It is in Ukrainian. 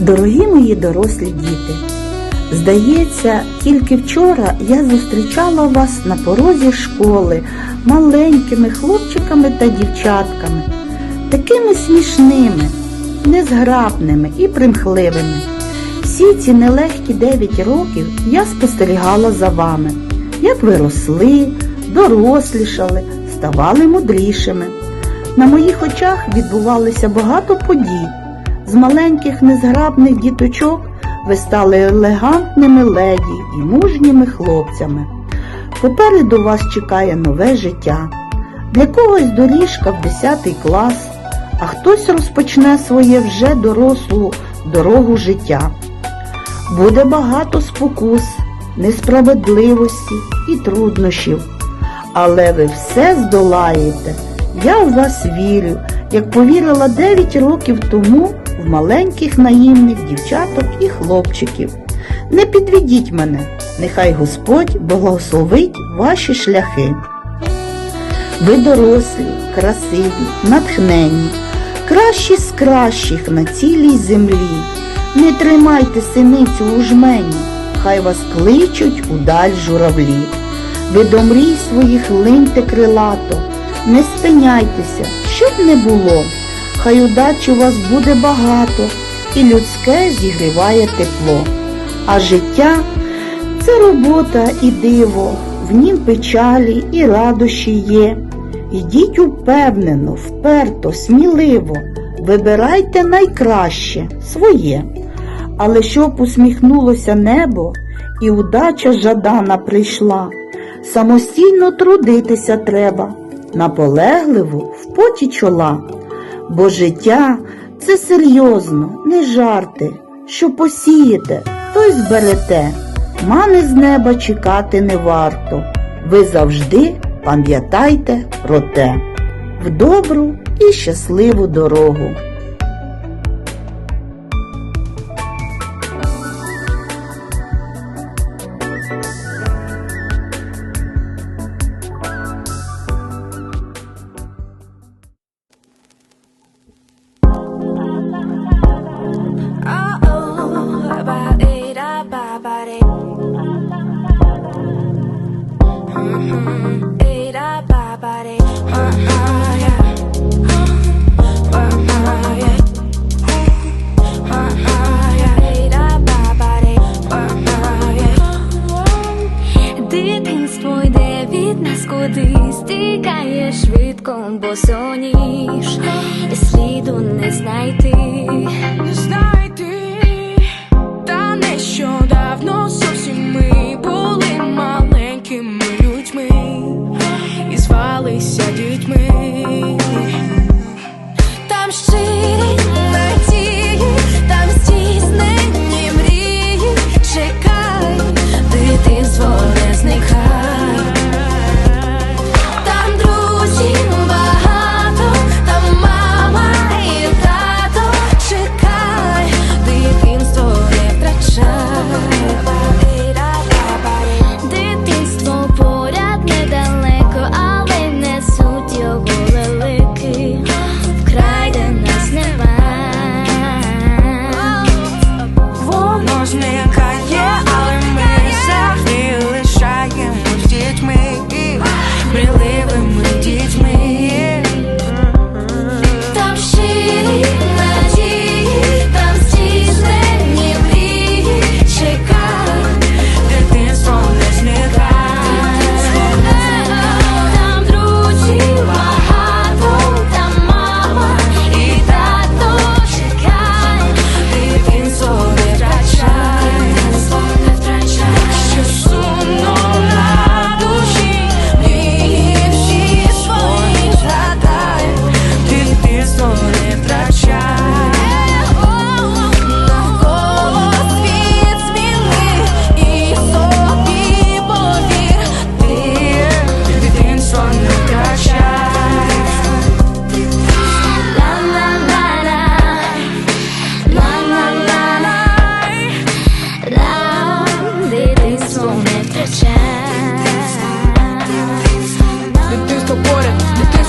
Дорогі мої дорослі діти, здається, тільки вчора я зустрічала вас на порозі школи маленькими хлопчиками та дівчатками, такими смішними, незграбними і примхливими. Всі ці нелегкі 9 років я спостерігала за вами, як ви росли, дорослішали, ставали мудрішими. На моїх очах відбувалося багато подій. З маленьких незграбних діточок ви стали елегантними леді і мужніми хлопцями. Попереду вас чекає нове життя. Для когось доріжка в 10 клас, а хтось розпочне своє вже дорослу дорогу життя. Буде багато спокус, несправедливості і труднощів. Але ви все здолаєте. Я в вас вірю, як повірила 9 років тому в маленьких наївних дівчаток і хлопчиків. Не підведіть мене, нехай Господь благословить ваші шляхи. Ви дорослі, красиві, натхненні, кращі з кращих на цілій землі. Не тримайте синицю у жмені, хай вас кличуть удаль журавлі. Ви до мрій своїх линьте крилато, не спиняйтеся, щоб не було. Хай удачі у вас буде багато, і людське зігріває тепло. А життя це робота і диво, в нім печалі і радощі є. Ідіть упевнено, вперто, сміливо, вибирайте найкраще своє. Але щоб усміхнулося небо і удача жадана прийшла, самостійно трудитися треба, наполегливо в поті чола. Бо життя це серйозно, не жарти, що посієте, то й зберете. Мани з неба чекати не варто. Ви завжди пам'ятайте про те в добру і щасливу дорогу. Від нас кудись, тікає швидко, бо соніш, і сліду не знайти. Не знайти,